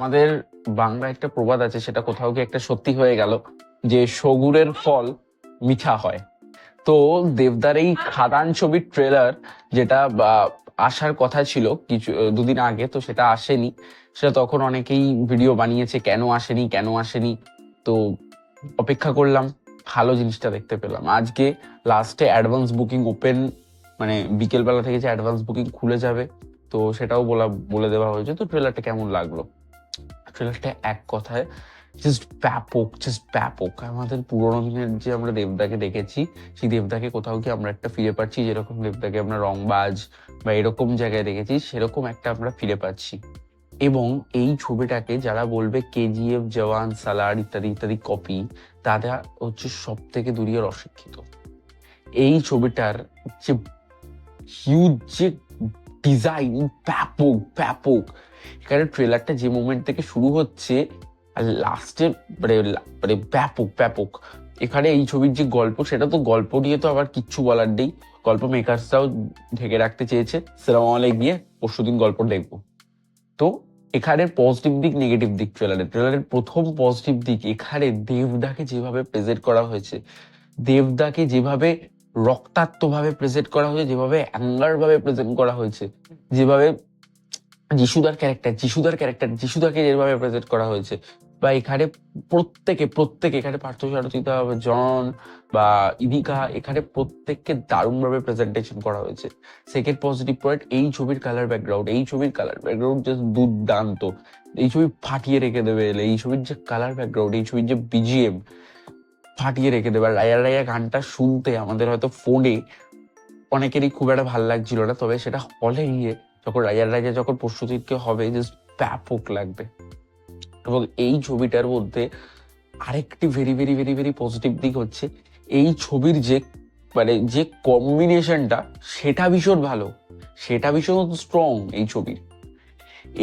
আমাদের বাংলা একটা প্রবাদ আছে, সেটা কোথাও কি একটা সত্যি হয়ে গেল, যে সগুরের ফল মিঠা হয়। তো দেবদার এই খাদান ছবির ট্রেলার যেটা আসার কথা ছিল কিছু, দুদিন আগে, তো সেটা আসেনি। সেটা তখন অনেকেই ভিডিও বানিয়েছে, কেন আসেনি কেন আসেনি? তো অপেক্ষা করলাম, ভালো জিনিসটা দেখতে পেলাম। আজকে লাস্টে অ্যাডভান্স বুকিং ওপেন মানে বিকেলবেলা থেকে যে অ্যাডভান্স বুকিং খুলে যাবে, তো সেটাও বলা, বলে দেওয়া হয়েছে। তো ট্রেলারটা কেমন লাগল? ট্রেলারটা এক কথায় জাস্ট ব্যাপক জাস্ট ব্যাপক। আমাদের পুরোনো দিনের যে আমরা দেবদাকে দেখেছি, সেই দেবদাকে কোথাও কি আমরা একটা ফিরে পাচ্ছি, যেরকম দেবদাকে আমরা রংবাজ বা এরকম জায়গায় দেখেছি, সেরকম একটা আমরা ফিরে পাচ্ছি। এবং এই ছবিটাকে যারা বলবে কেজিএফ, জওয়ান, সালার ইত্যাদি ইত্যাদি কপি তারা হচ্ছে সব থেকে দুনিয়ার অশিক্ষিত। এই ছবিটার যে হিউজ যে ডিজাইন ব্যাপক ব্যাপক। এখানে ট্রেলারটা যে মোমেন্ট থেকে শুরু হচ্ছে, আর লাস্টে মানে মানে ব্যাপক ব্যাপক। এখানে এই ছবির যে গল্প, সেটা তো গল্প নিয়ে তো আবার কিচ্ছু বলার নেই। গল্প মেকার্সরাও ঢেকে রাখতে চেয়েছে। সিনেমা হলে গিয়ে পরশুদিন গল্প দেখব। তো এখানে পজিটিভ দিক নেগেটিভ দিক ট্রেলারের ট্রেলারের প্রথম পজিটিভ দিক, এখানে দেবদাকে যেভাবে প্রেজেন্ট করা হয়েছে, দেবদাকে যেভাবে রক্তাক্ত ভাবে প্রেজেন্ট করা হয়েছে, যেভাবে অ্যাঙ্গার ভাবে প্রেজেন্ট করা হয়েছে, যেভাবে যিশুদার ক্যারেক্টার যিশুদার ক্যারেক্টার যিশুদাকে যেভাবে প্রেজেন্ট করা হয়েছে। বা এখানে প্রত্যেকে প্রত্যেকে এখানে পার্থ সারথিতা জন বা ইদিকা, এখানে প্রত্যেককে দারুণভাবে প্রেজেন্টেশন করা হয়েছে। সেকেন্ড পজিটিভ পয়েন্ট এই ছবির কালার ব্যাকগ্রাউন্ড এই ছবির কালার ব্যাকগ্রাউন্ড জাস্ট দুর্দান্ত। এই ছবি ফাটিয়ে রেখে দেবে এলে এই ছবির যে কালার ব্যাকগ্রাউন্ড এই ছবির যে বিজিএম ফাটিয়ে রেখে দেবে। রায়া রায়া গানটা শুনতে আমাদের হয়তো ফোনে অনেকেরই খুব একটা ভালো লাগছিল না, তবে সেটা হলে গিয়ে যখন রাজার রাজা যখন পরশুদিনকে হবে জাস্ট ব্যাপক লাগবে। এবং এই ছবিটার মধ্যে আরেকটি very very very very positive দিক হচ্ছে, এই ছবির যে মানে যে কম্বিনেশনটা সেটা ভীষণ ভালো, সেটা ভীষণ স্ট্রং এই ছবির।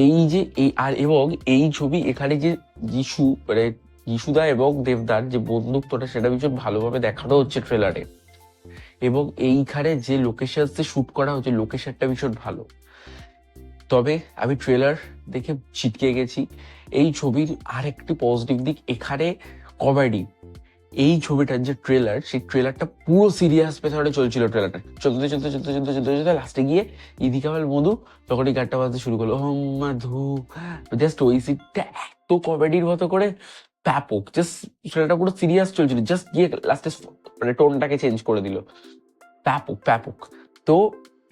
এই যে, এই, আর এবং এই ছবি এখানে যে যিশু মানে যিশুদা এবং দেবদার যে বন্ধুত্বটা সেটা ভীষণ ভালোভাবে দেখানো হচ্ছে ট্রেলারে এবং এইখানে যে লোকেশনসে শুট করা হচ্ছে লোকেশনটা ভীষণ ভালো। তবে আমি ট্রেলার দেখে ছিটকে গেছি। এই ছবির আরেকটি পজিটিভ দিক, এখানে কমেডি এই ছবিটার যে ট্রেলার সেই ট্রেলারটা পুরো সিরিয়াস পেছনে চলছিল ট্রেলারটা চলতে চলতে চলতে চলতে চলতে চলতে লাস্টে গিয়ে ইদিকামাল মধু তখন এই গানটা বাজতে শুরু করল। মাধু জাস্ট ওই সিটটা এত কমেডির মতো করে ব্যাপক। জাস্ট ট্রেলারটা পুরো সিরিয়াস চলছিল। জাস্ট গিয়ে লাস্টে মানে টোনটাকে চেঞ্জ করে দিল। ব্যাপক ব্যাপক। তো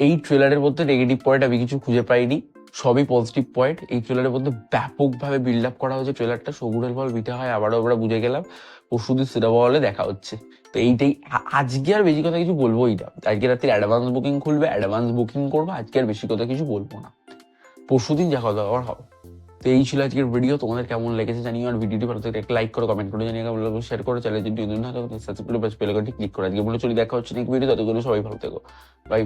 এই ট্রেলারের মধ্যে নেগেটিভ পয়েন্ট আমি কিছু খুঁজে পাইনি। সবই পজিটিভ পয়েন্ট এই ট্রেলারের মধ্যে ব্যাপকভাবে বিল্ড আপ করা হয়েছে ট্রেলারটা সবুরের ফল মিঠা হয়, আবারও আমরা বুঝে গেলাম। পরশুদিন সিনেমা হলে দেখা হচ্ছে। তো এইটাই আজকে আর বেশি কথা কিছু বলবোই না। আজকে রাত্রে অ্যাডভান্স বুকিং খুলবে অ্যাডভান্স বুকিং করব, আজকে আর বেশি কথা কিছু বলব না। পরশুদিন যা কথা হবে। তো এই ছিল আজকের ভিডিও তোমাদের কেমন লেগেছে জানিও, আর ভিডিওটি ভালো থেকে একটা লাইক করো কমেন্ট করে জানিয়ে কেমন শেয়ার করো। চ্যানেল যদি নতুন থাকে সাবস্ক্রাইব করে বেল আইকনটি ক্লিক করো আজকে বলে চলি। দেখা হচ্ছে নেক্সট ভিডিও ততক্ষণ সবাই ভালো থেকো। বাই